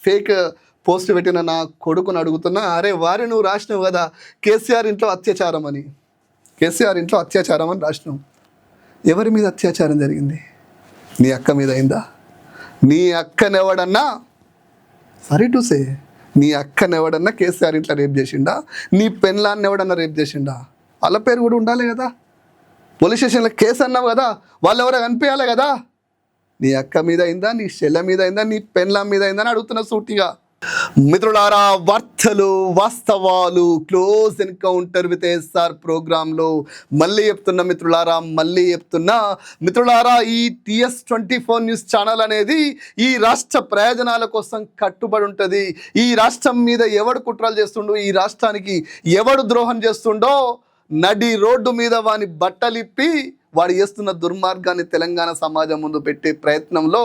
Fake post పెట్టిన నా కొడుకుని అడుగుతున్నా అరే వారి నువ్వు రాసినావు కదా కేసీఆర్ ఇంట్లో అత్యాచారం అని. కేసీఆర్ ఇంట్లో అత్యాచారం అని రాసినావు. ఎవరి మీద అత్యాచారం జరిగింది? నీ అక్క మీద అయిందా? నీ అక్కనెవడన్నా? సారీ టు సే నీ అక్కనెవడన్నా కేసీఆర్ ఇంట్లో రేప్ చేసిండా? నీ పెన్లాన్ని ఎవడన్నా రేప్ చేసిండా? వాళ్ళ పేరు కూడా ఉండాలి కదా. పోలీస్ స్టేషన్లో కేసు అన్నావు కదా వాళ్ళు ఎవరో కనిపించాలి కదా. నీ అక్క మీద అయిందా? నీ చెల్ల మీద అయిందా? నీ పెన్ల మీద అయిందా? అని అడుగుతున్నా సూటిగా. మిత్రులారా వార్తలు వాస్తవాలు క్లోజ్ ఎన్కౌంటర్ విత్ ఎస్ఆర్ ప్రోగ్రాంలో మళ్ళీ చెప్తున్నా మిత్రులారా మళ్ళీ చెప్తున్నా. మిత్రులారా ఈ TS twenty four news channel అనేది ఈ రాష్ట్ర ప్రయోజనాల కోసం కట్టుబడి ఉంటుంది. ఈ రాష్ట్రం మీద ఎవడు కుట్రలు చేస్తుండో? ఈ రాష్ట్రానికి ఎవడు ద్రోహం చేస్తుండో నడి రోడ్డు మీద వాని బట్టలిప్పి వాడు చేస్తున్న దుర్మార్గాన్ని తెలంగాణ సమాజం ముందు పెట్టే ప్రయత్నంలో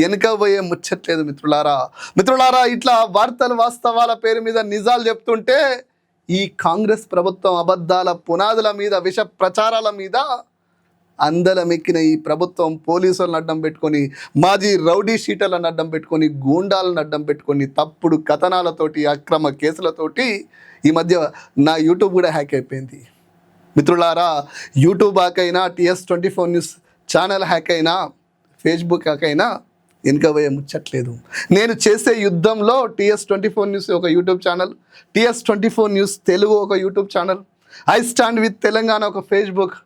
వెనుకబోయే ముచ్చట్లేదు మిత్రులారా. మిత్రులారా ఇట్లా వార్తలు వాస్తవాల పేరు మీద నిజాలు చెప్తుంటే ఈ కాంగ్రెస్ ప్రభుత్వం అబద్ధాల పునాదుల మీద విష ప్రచారాల మీద అందలమెక్కిన ఈ ప్రభుత్వం పోలీసులను అడ్డం పెట్టుకొని మాజీ రౌడీ షీటర్లను అడ్డం పెట్టుకొని గూండాలను అడ్డం పెట్టుకొని తప్పుడు కథనాలతోటి అక్రమ కేసులతోటి ఈ మధ్య నా యూట్యూబ్ కూడా హ్యాక్ అయిపోయింది. మిత్రులారా యూట్యూబ్ హ్యాక్ అయినా TS twenty four news channel hack అయినా ఫేస్బుక్ హ్యాక్ అయినా వెనుకబోయే ముచ్చట్లేదు. నేను చేసే యుద్ధంలో టిఎస్ ట్వంటీ ఫోర్ న్యూస్ ఒక YouTube channel TS twenty four news Telugu ఒక YouTube channel I stand with Telangana ఒక Facebook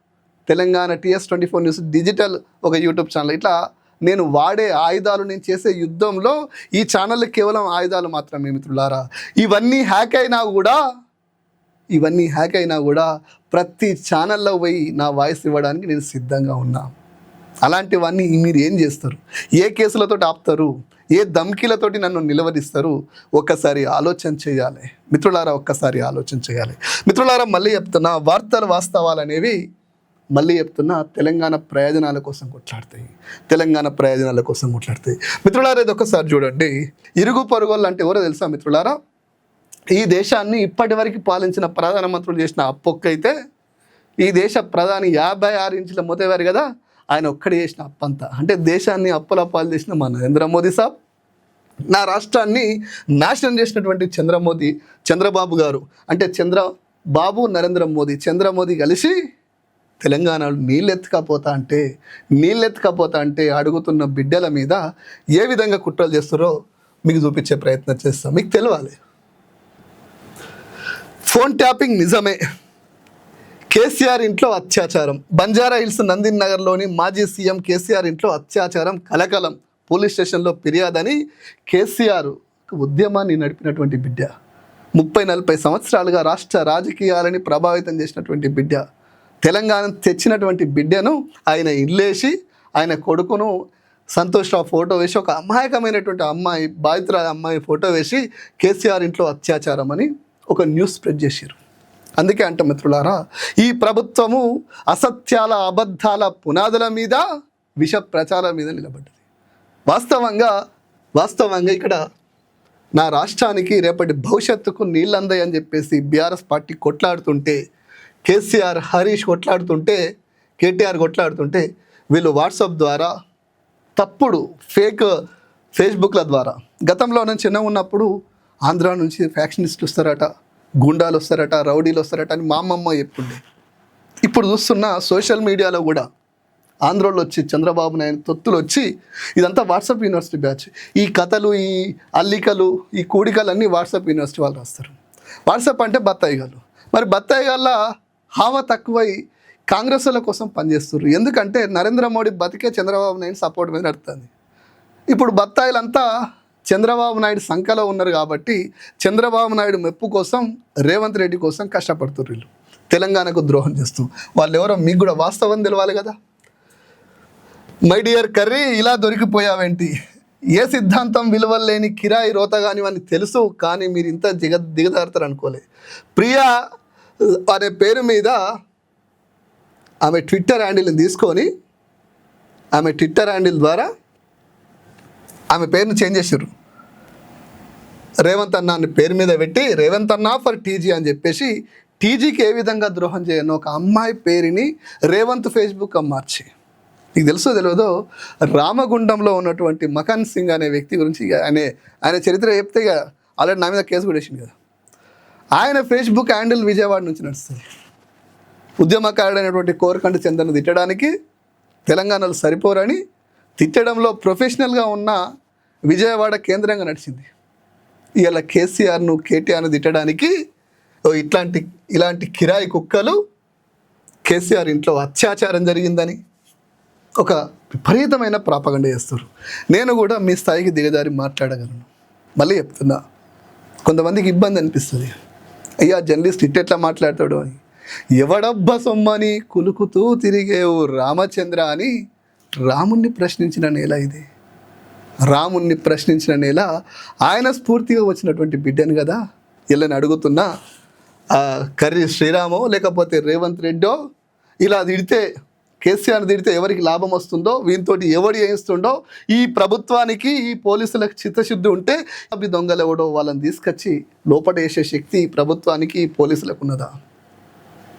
Telangana TS twenty four news digital ఒక యూట్యూబ్ ఛానల్ ఇట్లా నేను వాడే ఆయుధాలు నేను చేసే యుద్ధంలో ఈ ఛానల్ కేవలం ఆయుధాలు మాత్రమే మిత్రులారా. ఇవన్నీ హ్యాక్ అయినా కూడా ఇవన్నీ హ్యాక్ అయినా కూడా ప్రతి ఛానల్లో పోయి నా వాయిస్ ఇవ్వడానికి నేను సిద్ధంగా ఉన్నా. అలాంటివన్నీ మీరు ఏం చేస్తారు? ఏ కేసులతో ఆపుతారు? ఏ ధమ్కీలతోటి నన్ను నిలవరిస్తారు ఒక్కసారి ఆలోచన చేయాలి. మిత్రులారా ఒక్కసారి ఆలోచన చేయాలి. మిత్రులారా మళ్ళీ చెప్తున్నా వార్తల వాస్తవాలు అనేవి మళ్ళీ చెప్తున్నా తెలంగాణ ప్రయోజనాల కోసం కొట్లాడతాయి. తెలంగాణ ప్రయోజనాల కోసం కొట్లాడతాయి. మిత్రులారా ఇది ఒకసారి చూడండి. ఇరుగు పరుగులు అంటే ఎవరో తెలుసా మిత్రులారా? ఈ దేశాన్ని ఇప్పటి వరకు పాలించిన ప్రధానమంత్రులు చేసిన అప్పొక్కైతే ఈ దేశ ప్రధాని యాభై ఆరు ఇంచుల మోతేవారు కదా ఆయన ఒక్కడే చేసిన అప్పంతా. అంటే దేశాన్ని అప్పుల పాలు చేసిన మా నరేంద్ర మోదీ సాబ్ నా రాష్ట్రాన్ని నాశనం చేసినటువంటి చంద్రమోదీ చంద్రబాబు గారు. అంటే చంద్రబాబు నరేంద్ర మోదీ చంద్రమోదీ కలిసి తెలంగాణలో నీళ్ళెత్తకపోతా అంటే నీళ్ళెత్తకపోతా అంటే అడుగుతున్న బిడ్డల మీద ఏ విధంగా కుట్రలు చేస్తారో మీకు చూపించే ప్రయత్నం చేస్తాం. మీకు తెలియాలి. ఫోన్ ట్యాపింగ్ నిజమే. కేసీఆర్ ఇంట్లో అత్యాచారం. బంజారా హిల్స్ నందిన్ నగర్లోని మాజీ సీఎం కేసీఆర్ ఇంట్లో అత్యాచారం కలకలం. పోలీస్ స్టేషన్లో ఫిర్యాదని కేసీఆర్ ఉద్యమాన్ని నడిపినటువంటి బిడ్డ. ముప్పై నలభై సంవత్సరాలుగా రాష్ట్ర రాజకీయాలని ప్రభావితం చేసినటువంటి బిడ్డ. తెలంగాణ తెచ్చినటువంటి బిడ్డను ఆయన ఇల్లేసి ఆయన కొడుకును సంతోష్ రావు ఫోటో వేసి ఒక అమాయకమైనటువంటి అమ్మాయి బాధితురాలి అమ్మాయి ఫోటో వేసి కేసీఆర్ ఇంట్లో అత్యాచారం అని ఒక న్యూస్ స్ప్రెడ్ చేశారు అందుకే అంట మిత్రులారా ఈ ప్రభుత్వము అసత్యాల అబద్ధాల పునాదుల మీద విష ప్రచారం మీద నిలబడ్డది. వాస్తవంగా వాస్తవంగా ఇక్కడ నా రాష్ట్రానికి రేపటి భవిష్యత్తుకు నీళ్ళందాయి అని చెప్పేసి బీఆర్ఎస్ పార్టీ కొట్లాడుతుంటే కేసీఆర్ హరీష్ కొట్లాడుతుంటే కేటీఆర్ కొట్లాడుతుంటే వీళ్ళు వాట్సాప్ ద్వారా తప్పుడు ఫేక్ ఫేస్బుక్ల ద్వారా గతంలో నేను చిన్న ఉన్నప్పుడు ఆంధ్ర నుంచి ఫ్యాక్షనిస్టులు వస్తారట గుండాలు వస్తారట రౌడీలు వస్తారట అని మా అమ్మమ్మ చెప్పుండే ఇప్పుడు చూస్తున్న సోషల్ మీడియాలో కూడా ఆంధ్రలో వచ్చి చంద్రబాబు నాయుడు తొత్తులు వచ్చి ఇదంతా వాట్సాప్ యూనివర్సిటీ బ్యాచ్. ఈ కథలు ఈ అల్లికలు ఈ కూడికలు అన్నీ వాట్సాప్ యూనివర్సిటీ వాళ్ళు రాస్తారు. వాట్సాప్ అంటే బత్తాయి మరి బత్తాయి గల్ల హావా తక్కువై కాంగ్రెస్ల కోసం పనిచేస్తారు ఎందుకంటే నరేంద్ర మోడీ బతికే చంద్రబాబు నాయుడు సపోర్ట్ మీద నడుస్తుంది. ఇప్పుడు బత్తాయిలంతా చంద్రబాబు నాయుడు సంఖలో ఉన్నారు కాబట్టి చంద్రబాబు నాయుడు మెప్పు కోసం రేవంత్ రెడ్డి కోసం కష్టపడుతున్నారు వీళ్ళు. తెలంగాణకు ద్రోహం చేస్తూ వాళ్ళు ఎవరో మీకు కూడా వాస్తవం తెలవాలి కదా. మై డియర్ కర్రీ ఇలా దొరికిపోయావేంటి? ఏ సిద్ధాంతం విలువలేని కిరాయి రోత కానివని తెలుసు కానీ మీరు ఇంత దిగ దిగదారుతారు అనుకోలే. ప్రియా అనే పేరు మీద ఆమె ట్విట్టర్ హ్యాండిల్ని తీసుకొని ఆమె ట్విట్టర్ హ్యాండిల్ ద్వారా ఆమె పేరును చేంజ్ చేశారు రేవంత్ అన్న అని పేరు మీద పెట్టి రేవంత్ అన్న ఫర్ టీజీ అని చెప్పేసి టీజీకి ఏ విధంగా ద్రోహం చేయను ఒక అమ్మాయి పేరుని రేవంత్ ఫేస్బుక్ మార్చి. నీకు తెలుసో తెలియదో రామగుండంలో ఉన్నటువంటి మకన్ సింగ్ అనే వ్యక్తి గురించి ఇక ఆయన ఆయన చరిత్ర చెప్తే ఇక ఆల్రెడీ నా మీద కేసు కూడా వేసింది కదా. ఆయన ఫేస్బుక్ హ్యాండిల్ విజయవాడ నుంచి నడుస్తుంది ఉద్యమకారుడైనటువంటి కోరకంట చందను తిట్టడానికి తెలంగాణలో సరిపోరని తిట్టడంలో ప్రొఫెషనల్గా ఉన్న విజయవాడ కేంద్రంగా నడిచింది. ఇలా కేసీఆర్ను కేటీఆర్ను తిట్టడానికి ఓ ఇట్లాంటి ఇలాంటి కిరాయి కుక్కలు కేసీఆర్ ఇంట్లో అత్యాచారం జరిగిందని ఒక విపరీతమైన ప్రాపగండ చేస్తారు. నేను కూడా మీ స్థాయికి దిగజారి మాట్లాడగలను. మళ్ళీ చెప్తున్నా కొంతమందికి ఇబ్బంది అనిపిస్తుంది. అయ్యా జర్నలిస్ట్ ఇట్టెట్లా మాట్లాడతాడు అని. ఎవడబ్బ సొమ్మని కులుకుతూ తిరిగేవు రామచంద్ర అని రాముణ్ణి ప్రశ్నించిన నేల ఇది. రాముణ్ణి ప్రశ్నించిన నేల ఆయన స్ఫూర్తిగా వచ్చినటువంటి బిడ్డను కదా? వీళ్ళని అడుగుతున్నా కర్రీ శ్రీరామో లేకపోతే రేవంత్ రెడ్డో ఇలా తిడితే కేసీఆర్ తిడితే ఎవరికి లాభం వస్తుందో వీనితోటి ఎవడు చేయిస్తుండో ఈ ప్రభుత్వానికి ఈ పోలీసులకు చిత్తశుద్ధి ఉంటే అవి దొంగలు ఎవడో వాళ్ళని తీసుకొచ్చి లోపల వేసే శక్తి ఈ ప్రభుత్వానికి ఈ పోలీసులకు ఉన్నదా?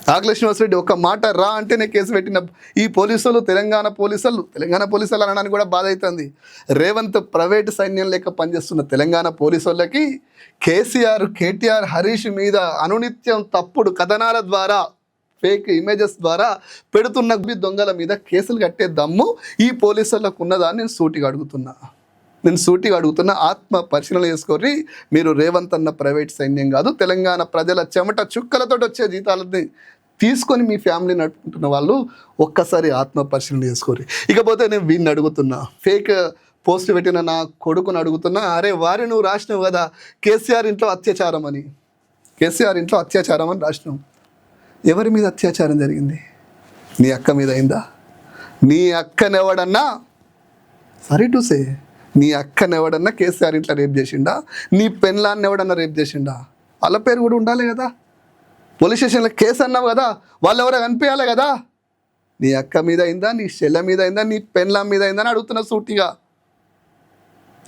ఆకుల శ్రీనివాసరెడ్డి ఒక మాట రా అంటేనే కేసు పెట్టిన ఈ పోలీసులు తెలంగాణ పోలీసులు తెలంగాణ పోలీసులు అనడానికి కూడా బాధ అవుతుంది రేవంత్ ప్రైవేట్ సైన్యం లేక పనిచేస్తున్న తెలంగాణ పోలీసులకి కేసీఆర్ కేటీఆర్ హరీష్ మీద అనునిత్యం తప్పుడు కథనాల ద్వారా ఫేక్ ఇమేజెస్ ద్వారా పెడుతున్న దొంగల మీద కేసులు కట్టే దమ్ము ఈ పోలీసులకు ఉన్నదాన్ని నేను సూటిగా అడుగుతున్నా. నేను సూటిగా అడుగుతున్న ఆత్మ పరిశీలన చేసుకోరి మీరు రేవంత్ అన్న ప్రైవేట్ సైన్యం కాదు తెలంగాణ ప్రజల చెమట చుక్కలతో వచ్చే జీతాలని తీసుకొని మీ ఫ్యామిలీ నడుపుకుంటున్న వాళ్ళు ఒక్కసారి ఆత్మ పరిశీలన చేసుకోరి ఇకపోతే నేను వీడిని అడుగుతున్నా ఫేక్ పోస్ట్ పెట్టిన నా కొడుకుని అడుగుతున్నా అరే వారి నువ్వు రాసినావు కదా కేసీఆర్ ఇంట్లో అత్యాచారం అని. కేసీఆర్ ఇంట్లో అత్యాచారం అని రాసినావు. ఎవరి మీద అత్యాచారం జరిగింది? నీ అక్క మీద అయిందా? నీ అక్కనెవడన్నా? సారీ టు సే నీ అక్కని ఎవడన్నా కేసీఆర్ ఇంట్లో రేప్ చేసిండా? నీ పెన్లాన్ని ఎవడన్నా రేప్ చేసిండా? వాళ్ళ పేరు కూడా ఉండాలి కదా. పోలీస్ స్టేషన్లో కేసు అన్నావు కదా వాళ్ళు ఎవరో కనిపించాలి కదా. నీ అక్క మీద అయిందా నీ చెల్ల మీద అయిందా నీ పెన్లా మీద అయిందా అని అడుగుతున్నా సూటిగా.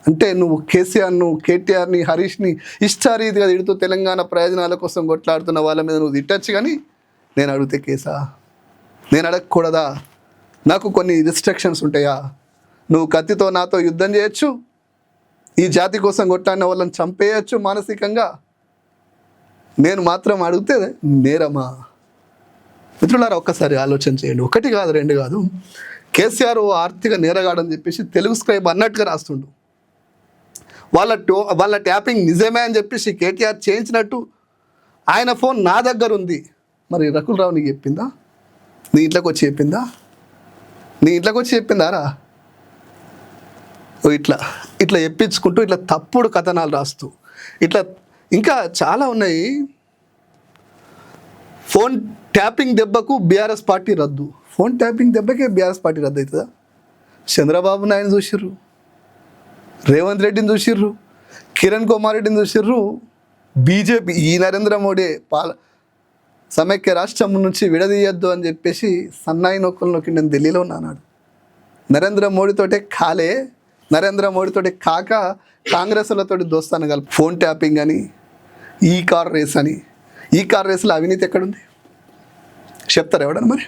అంటే నువ్వు కేసీఆర్ను కేటీఆర్ని హరీష్ని ఇష్టారీతిగా తిడుతూ తెలంగాణ ప్రయోజనాల కోసం కొట్లాడుతున్న వాళ్ళ మీద నువ్వు తిట్టచ్చు కానీ నేను అడిగితే కేసా? నేను అడగకూడదా? నాకు కొన్ని రిస్ట్రిక్షన్స్ ఉంటాయా? నువ్వు కత్తితో నాతో యుద్ధం చేయొచ్చు. ఈ జాతి కోసం కొట్టాడిన వాళ్ళని చంపేయచ్చు మానసికంగా. నేను మాత్రం అడిగితే నేరమా? మిత్రులారా ఒక్కసారి ఆలోచన చేయండి. ఒకటి కాదు రెండు కాదు. కేసీఆర్ ఆర్థిక నేరగాడని చెప్పేసి తెలుగు స్క్రైబ్ అన్నట్టుగా రాస్తుండు. వాళ్ళ టో వాళ్ళ ట్యాపింగ్ నిజమే అని చెప్పేసి కేటీఆర్ చేయించినట్టు ఆయన ఫోన్ నా దగ్గర ఉంది. మరి రకుల్ రావు నీకు చెప్పిందా? నీ ఇంట్లోకి వచ్చి చెప్పిందా? నీ ఇంట్లోకి వచ్చి చెప్పిందారా? ఇట్లా ఇట్లా ఎప్పించుకుంటూ ఇట్లా తప్పుడు కథనాలు రాస్తూ. ఇట్లా ఇంకా చాలా ఉన్నాయి. ఫోన్ ట్యాపింగ్ దెబ్బకు బీఆర్ఎస్ పార్టీ రద్దు. ఫోన్ ట్యాపింగ్ దెబ్బకే బీఆర్ఎస్ పార్టీ రద్దు అవుతుందా చంద్రబాబు నాయుడు చూసిర్రు. రేవంత్ రెడ్డిని చూసిర్రు. కిరణ్ కుమార్ రెడ్డిని చూసిర్రు. బీజేపీ ఈ నరేంద్ర మోడీ పాల సమైక్య రాష్ట్రం నుంచి విడదీయొద్దు అని చెప్పేసి సన్నాయి నొక్కలు నొక్కి నేను ఢిల్లీలో ఉన్నాడు నరేంద్ర మోడీతోటే కాలే. నరేంద్ర మోడీతోటి కాక కాంగ్రెస్లతోటి దోస్తాను కలిపి ఫోన్ ట్యాపింగ్ అని ఈ కార్ రేస్ అని. ఈ కార్ రేస్లో అవినీతి ఎక్కడుంది? చెప్తారు ఎవడన్నా మరి?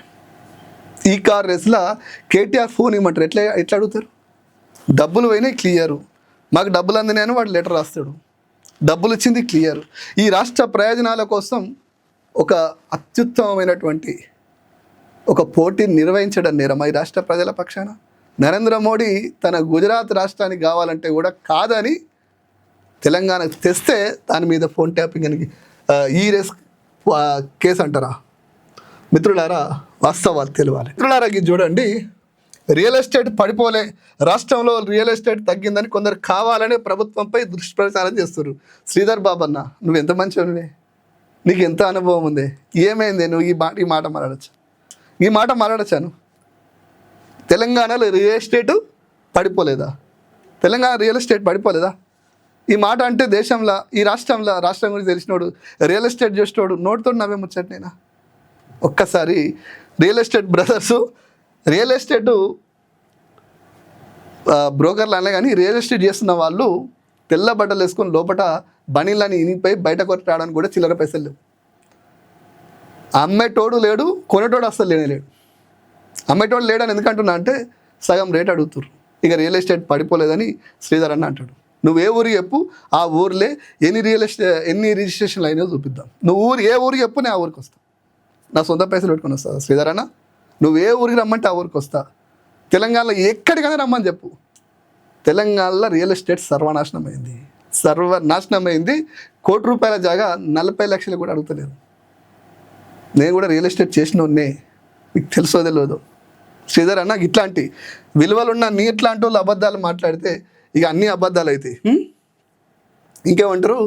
ఈ కార్ రేస్లో కేటీఆర్ ఫోన్ ఇవ్వమంటారు ఎట్లా ఎట్లా అడుగుతారు? డబ్బులు పోయినాయి క్లియరు. మాకు డబ్బులు అందినాయని వాడు లెటర్ రాస్తాడు. డబ్బులు ఇచ్చింది క్లియర్. ఈ రాష్ట్ర ప్రయోజనాల కోసం ఒక అత్యుత్తమమైనటువంటి ఒక పోటీని నిర్వహించడం నేరమా ఈ రాష్ట్ర ప్రజల పక్షాన నరేంద్ర మోడీ తన గుజరాత్ రాష్ట్రానికి కావాలంటే కూడా కాదని తెలంగాణకు తెస్తే దాని మీద ఫోన్ ట్యాపింగ్ అని ఈ రేస్ కేసు అంటారా? మిత్రులారా వాస్తవాలు తెలియాలి మిత్రులారా ఇది చూడండి. రియల్ ఎస్టేట్ పడిపోలే. రాష్ట్రంలో రియల్ ఎస్టేట్ తగ్గిందని కొందరు కావాలనే ప్రభుత్వంపై దుష్ప్రచారం చేస్తారు శ్రీధర్ బాబన్న నువ్వు ఎంత మంచివనివే నీకు ఎంత అనుభవం ఉంది? ఏమైంది? నువ్వు ఈ మాట ఈ మాట మాట్లాడచ్చు? ఈ మాట మాట్లాడచ్చాను తెలంగాణలో రియల్ ఎస్టేట్ పడిపోలేదా? తెలంగాణ రియల్ ఎస్టేట్ పడిపోలేదా? ఈ మాట అంటే దేశంలో ఈ రాష్ట్రంలో రాష్ట్రం గురించి తెలిసినోడు రియల్ ఎస్టేట్ చేసినోడు నోటితో నవ్వే ముచ్చట నేను ఒక్కసారి real estate brothers real estate బ్రోకర్లు అనే కానీ రియల్ ఎస్టేట్ చేస్తున్న వాళ్ళు తెల్ల బట్టలు వేసుకొని లోపల బనీలని ఇనిపోయి బయట కొట్టి రావడానికి కూడా చిల్లర పైసలు లేవు. అమ్మేటోడు లేడు కొనేటోడు అస్సలు లేనే లేడు. అమ్మేటోళ్ళు లేడని ఎందుకంటున్నా అంటే సగం రేట్ అడుగుతుర్రు. ఇక రియల్ ఎస్టేట్ పడిపోలేదని శ్రీధర్ అన్న అంటాడు. నువ్వు ఏ ఊరు చెప్పు ఆ ఊర్లే ఎన్ని రియల్ ఎస్టేట్ ఎన్ని రిజిస్ట్రేషన్లు అయినా చూపిద్దాం. నువ్వు ఊరు ఏ ఊరు చెప్పు నేను ఆ ఊరికి వస్తా. నా సొంత పైసలు పెట్టుకుని వస్తా శ్రీధర్ అన్న. నువ్వు ఏ ఊరికి రమ్మంటే ఆ ఊరికి వస్తా. తెలంగాణలో ఎక్కడికైనా రమ్మని చెప్పు. తెలంగాణలో రియల్ ఎస్టేట్ సర్వనాశనం అయింది సర్వనాశనం అయింది కోటి రూపాయల జాగా నలభై లక్షలు కూడా అడుగుతలేదు. నేను కూడా రియల్ ఎస్టేట్ చేసినోన్నే మీకు తెలుసో తెలియదు శ్రీధర్ అన్న ఇట్లాంటి విలువలున్న నీ ఇట్లాంటి వాళ్ళు అబద్ధాలు మాట్లాడితే ఇక అన్ని అబద్ధాలు అవుతాయి? ఇంకేమంటారు?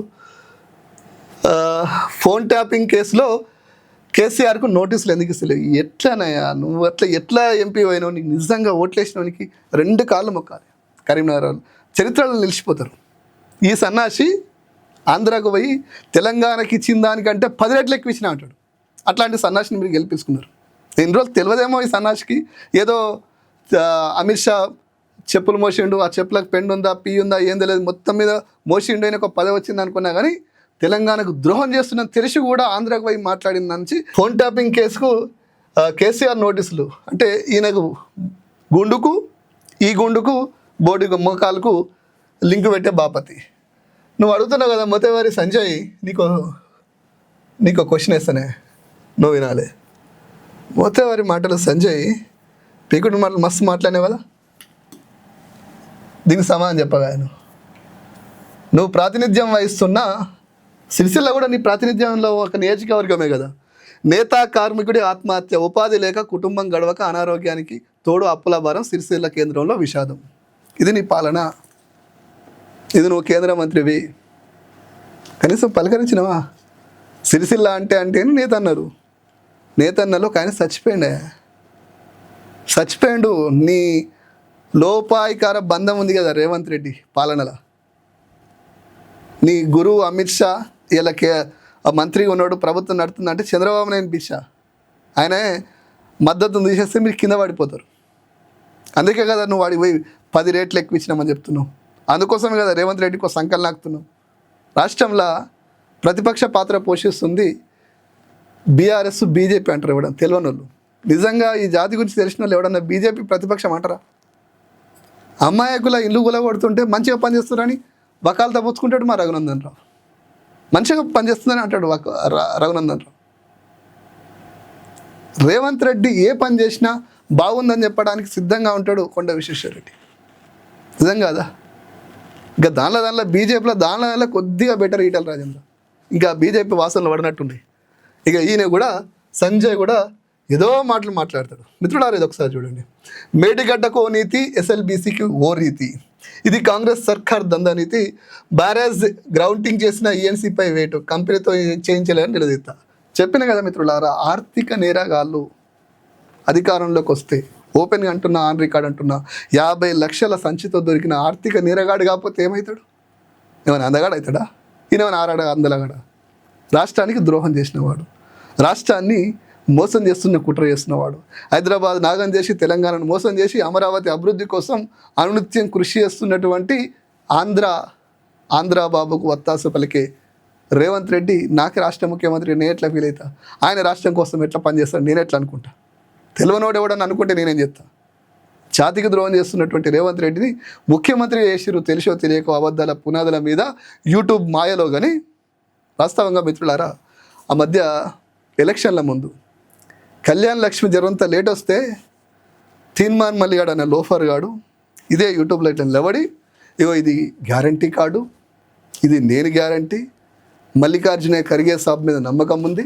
ఫోన్ ట్యాపింగ్ కేసులో కేసీఆర్కు నోటీసులు ఎందుకు ఇస్తలేవు ఎట్లానయ్యా? నువ్వు అట్లా ఎట్లా ఎంపీ అయినావు? నీకు నిజంగా ఓట్లేసినవానికి రెండు కాళ్ళు మొక్కాలి కరీంనగర్ వాళ్ళు. చరిత్రలో నిలిచిపోతారు. ఈ సన్నాసి ఆంధ్రాకు పోయి తెలంగాణకి ఇచ్చిన దానికంటే పది రెట్లు ఎక్కువ ఇచ్చిన అంటాడు. అట్లాంటి సన్నాసిని మీరు గెలిపించుకున్నారు ఎన్ని రోజులు తెలియదేమో ఈ సన్నాష్కి ఏదో అమిత్ షా చెప్పులు మోసిండు ఆ చెప్పులకు పెండు ఉందా పీ ఉందా ఏం తెలియదు మొత్తం మీద మోసిండు అయిన ఒక పదవి వచ్చింది అనుకున్నా కానీ తెలంగాణకు ద్రోహం చేస్తున్న తెలిసి కూడా ఆంధ్రాకు పోయి మాట్లాడింది నుంచి ఫోన్ ట్యాపింగ్ కేసుకు కేసీఆర్ నోటీసులు. అంటే ఈయనకు గుండుకు ఈ గుండుకు బోడి మోకాలకు లింక్ పెట్టే బాపతి. నువ్వు అడుగుతున్నావు కదా మొత్తవారి సంజయ్ నీకు నీకు క్వశ్చన్ వేస్తానే. నువ్వు వినాలి. మొత్తవారి మాటలు సంజయ్ పీకుడు మాటలు మస్తు మాట్లాడినావు కదా? దీనికి సమాధానం చెప్పగాను నువ్వు ప్రాతినిధ్యం వహిస్తున్న సిరిసిల్ల కూడా నీ ప్రాతినిధ్యంలో ఒక నియోజకవర్గమే కదా. నేతా కార్మికుడి ఆత్మహత్య ఉపాధి లేక కుటుంబం గడవక అనారోగ్యానికి తోడు అప్పుల భారం సిరిసిల్ల కేంద్రంలో విషాదం. ఇది నీ పాలన. ఇది నువ్వు కేంద్ర మంత్రివి. కనీసం పలకరించినవా? సిరిసిల్ల అంటే అంటే అని నేత అన్నారు నేతన్నలో ఒక ఆయన చచ్చిపోయిండే చచ్చిపోయిండు. నీ లోపాయికార బంధం ఉంది కదా రేవంత్ రెడ్డి పాలనలో. నీ గురువు అమిత్ షా ఇలా కే ఆ మంత్రిగా ఉన్నాడు ప్రభుత్వం నడుతుందంటే చంద్రబాబు నాయుడు బిషా ఆయనే మద్దతును తీసేస్తే మీరు కింద పడిపోతారు. అందుకే కదా నువ్వు వాడికి పోయి పది రేట్లు ఎక్కువ ఇచ్చినామని చెప్తున్నావు. అందుకోసమే కదా రేవంత్ రెడ్డికి ఒక సంకలనం నాకుతున్నావు రాష్ట్రంలో ప్రతిపక్ష పాత్ర పోషిస్తుంది బీఆర్ఎస్ బీజేపీ అంటారు ఇవ్వడం తెలియని వాళ్ళు నిజంగా ఈ జాతి గురించి తెలిసిన వాళ్ళు ఎవడన్నా బీజేపీ ప్రతిపక్షం అంటారా? అమ్మాయకుల ఇల్లు గుల కొడుతుంటే మంచిగా పనిచేస్తున్నారని వకాలతో పుచ్చుకుంటాడు మా రఘునందన్ రావు మంచిగా పనిచేస్తుందని అంటాడు వక- రఘునందన్ రావు రేవంత్ రెడ్డి ఏ పని చేసినా బాగుందని చెప్పడానికి సిద్ధంగా ఉంటాడు కొండ విశ్వేశ్వరరెడ్డి. నిజం కాదా? ఇంకా దానిలో దానిలో బీజేపీలో దానిలో దానిలో కొద్దిగా బెటర్ ఈటల రాజేంద్ర. ఇంకా బీజేపీ వాసనలు పడినట్టుండే ఇక ఈయన కూడా సంజయ్ కూడా ఏదో మాటలు మాట్లాడతాడు. మిత్రుడారు ఇది ఒకసారి చూడండి. మేడిగడ్డకు ఓ నీతి ఎస్ఎల్బీసీకి ఓ రీతి. ఇది కాంగ్రెస్ సర్కార్ దందా నీతి. బ్యారేజ్ గ్రౌండింగ్ చేసిన ఈఎన్సీపై వేటు. కంపెనీతో చేయించలేదని నిలదీస్తా చెప్పిన కదా మిత్రులారా ఆర్థిక నేరగాళ్ళు అధికారంలోకి వస్తే ఓపెన్గా అంటున్నా ఆన్ రికార్డ్ అంటున్నా యాభై లక్షల సంచితో దొరికిన ఆర్థిక నేరగాడు కాకపోతే ఏమవుతాడు ఏమైనా అందగాడు అవుతాడా ఈయన ఏమైనా ఆరాడ అందలగాడా? రాష్ట్రానికి ద్రోహం చేసినవాడు. రాష్ట్రాన్ని మోసం చేస్తున్న కుట్ర చేస్తున్నవాడు హైదరాబాద్ నాగం చేసి తెలంగాణను మోసం చేసి అమరావతి అభివృద్ధి కోసం అనునిత్యం కృషి చేస్తున్నటువంటి ఆంధ్ర ఆంధ్ర బాబుకు వత్తాసు పలికే రేవంత్ రెడ్డి నాకు రాష్ట్ర ముఖ్యమంత్రి నేను ఎట్లా ఫీల్ అవుతా ఆయన రాష్ట్రం కోసం ఎట్లా పనిచేస్తాను నేను ఎట్లా అనుకుంటా? తెలివనోడు ఎవడని అనుకుంటే నేనేం చెప్తా జాతికి ద్రోహం చేస్తున్నటువంటి రేవంత్ రెడ్డిని ముఖ్యమంత్రి చేసిరు తెలిసో తెలియక అబద్ధాల పునాదుల మీద యూట్యూబ్ మాయలో కానీ వాస్తవంగా మిత్రులారా ఆ మధ్య ఎలక్షన్ల ముందు కళ్యాణ్ లక్ష్మి జ్వరంత లేట్ వస్తే తీన్మాన్ మల్లిగాడు అనే లోఫర్ గాడు ఇదే యూట్యూబ్లో ఇట్లా నిలబడి ఇగో ఇది గ్యారంటీ కార్డు ఇది నేను గ్యారంటీ మల్లికార్జునే కరిగే సాబ్ మీద నమ్మకం ఉంది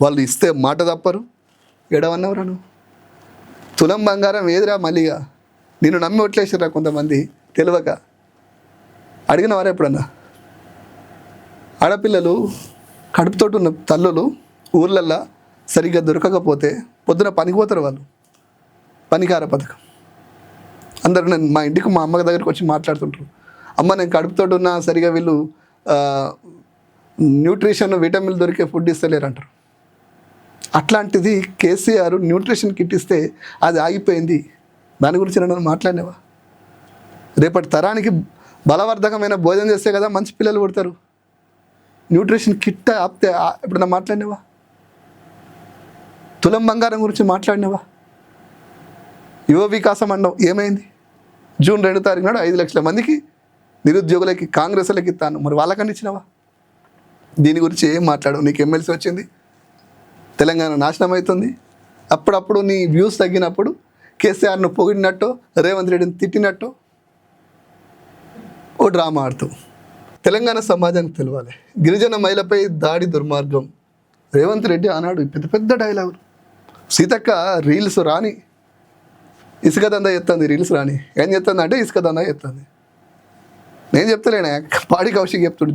వాళ్ళు ఇస్తే మాట తప్పరు. ఎడవన్నవరా నువ్వు తులం బంగారం ఏదిరా మళ్ళీగా నేను నమ్మి ఒట్లేసిరా కొంతమంది తెలియక అడిగిన వారు ఎప్పుడన్నా? ఆడపిల్లలు కడుపుతోటి ఉన్న తల్లులు ఊర్లల్లో సరిగ్గా దొరకకపోతే పొద్దున పనికి పోతారు వాళ్ళు. పనికార పథకం. అందరు నేను మా ఇంటికి మా అమ్మ దగ్గరికి వచ్చి మాట్లాడుతుంటారు. అమ్మ నేను కడుపుతోటి ఉన్నా సరిగా వీళ్ళు న్యూట్రిషన్ విటమిన్లు దొరికే ఫుడ్ ఇస్తలేరు అంటారు అట్లాంటిది కేసీఆర్ న్యూట్రిషన్ కిట్ ఇస్తే అది ఆగిపోయింది. దాని గురించి నన్ను మాట్లాడినవా? రేపటి తరానికి బలవర్ధకమైన భోజనం చేస్తే కదా మంచి పిల్లలు పుడతారు. న్యూట్రిషన్ కిట్ ఆప్తే ఎప్పుడన్నా మాట్లాడినావా? తులం బంగారం గురించి మాట్లాడినావా? యువ వికాసం అన్నావు ఏమైంది? జూన్ రెండు తారీఖు నాడు ఐదు లక్షల మందికి నిరుద్యోగులకి కాంగ్రెస్లకి ఇస్తాను మరి వాళ్ళకన్నా ఇచ్చినావా? దీని గురించి ఏం మాట్లాడవు? నీకు ఎమ్మెల్సీ వచ్చింది తెలంగాణ నాశనం అవుతుంది. అప్పుడప్పుడు నీ వ్యూస్ తగ్గినప్పుడు కేసీఆర్ను పొగిడినట్టు రేవంత్ రెడ్డిని తిట్టినట్టు ఓ డ్రామా ఆడుతూ తెలంగాణ సమాజానికి తెలియాలి గిరిజన మహిళపై దాడి దుర్మార్గం. రేవంత్ రెడ్డి ఆనాడు పెద్ద పెద్ద డైలాగులు. సీతక్క రీల్స్ రాని. ఇసుక దందా ఎత్తుంది రీల్స్ రాని. ఏం చెప్తుంది అంటే ఇసుక దందా ఎత్తుంది. నేను చెప్తలేనా? పాడి కౌశిక్ చెప్తుండే.